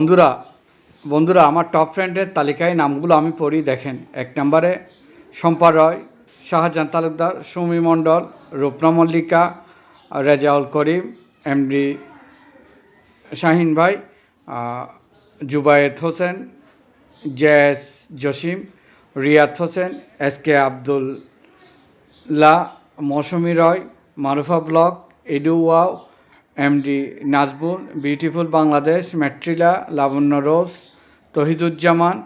বন্ধুরা বন্ধুরা আমার টপ ফ্রেন্ডের তালিকায় নামগুলো আমি পড়ি দেখেন। এক নম্বরে শম্পা রয় শাহজাহান তালুকদার সৌমি মণ্ডল রূপনা মল্লিকা রেজাউল করিম এমডি শাহিন ভাই আহ, Zubayed Hossain JS Jasim Riyad Hossain S K Abdullah Mousumi Roy Marufa block edu wow MD Najbul beautiful Bangladesh ম্যাট্রিলা লাবণ্য রোজ তহিদুজ্জামান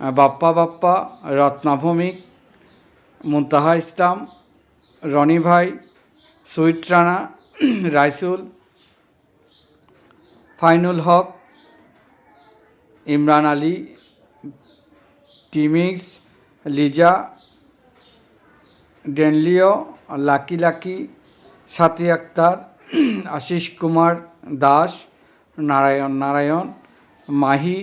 বাপ্পা বাপ্পা রত্না ভৌমিক মুনতাহা ইসলাম রনি ভাই সুইট রানা রাইসুল ফাইনুল হক ইমরান আলী টিমিক্স Liza ডেনলিও lucky lucky Sathi Akter Ashis Kumar Das, Narayan Narayan, Mahi,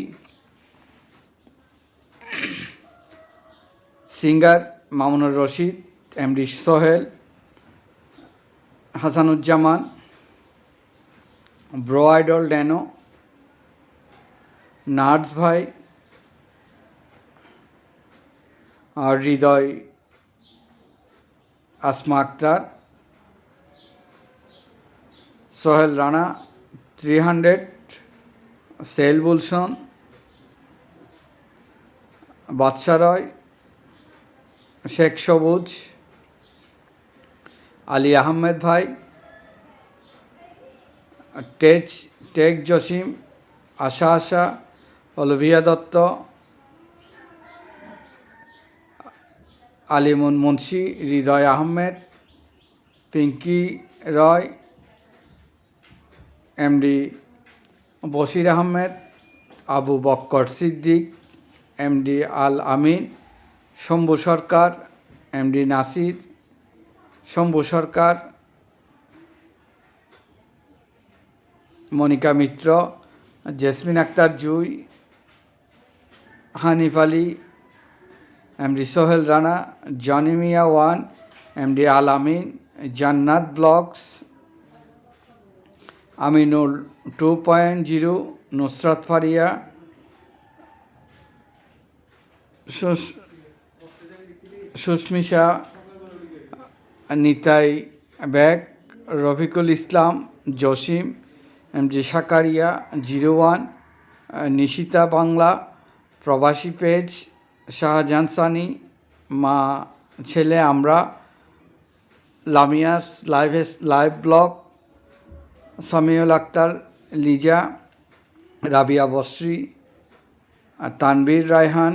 singer, Mamunur Rashid, MD Sohel, Hasanuzzaman, bro idol Dano, nurse ভাই, আর Hridoy Asma Akter Sohel Rana three hundred সেল বুলসন, বাদশা রয়, শেখ সবুজ, আলী আহমেদ ভাই tech tech Jasim, Asha Asha, Olivia Dutta, Alimun Munshi, Hridoy Ahmed, Pinky Roy MD Bashir Ahmed Abu Bakkar Siddique MD Al Amin Shambhu Sarkar MD Nasir Shambhu Sarkar Monika Mitra Jasmine Akter Jui Hanif Ali MD Sohel Rana Johny Mia one MD Al Amin Jannat blogs Aminul two point zero Nusrat Faria. সুস- সুস্মিশা Nitai bag, Rafiqul Islam, Jasim MG Zakaria, zero one, Nishita Bangla, প্রবাসী page, Shahjahan Sunny, মা, ছেলে আমরা, Lamia's live live blog Samiul Akter, Liza, Rabia Basri Tanvir Raihan,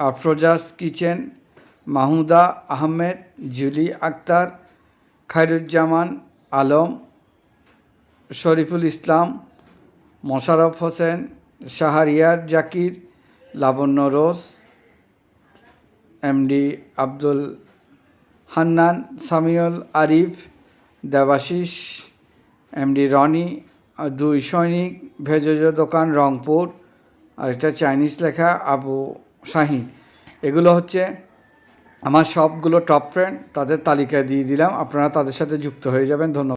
আফরোজাস kitchen, Mahuda Ahmed, Juli Akter, Khairuzzaman Alam, Shariful Islam, Mosharraf Hossain, Shahriar Zakir, Labanya rose, MD Abdul Hannan, Samiul Arif Debashis MD Roni, আর দুই সৈনিক, ভেজজ দোকান, রংপুর, আর এটা Chinese লেখা, আবু শাহিন। এগুলো হচ্ছে আমার সবগুলো top friend তাদের তালিকা দিয়ে দিলাম, আপনারা তাদের সাথে যুক্ত হয়ে যাবেন, ধন্যবাদ।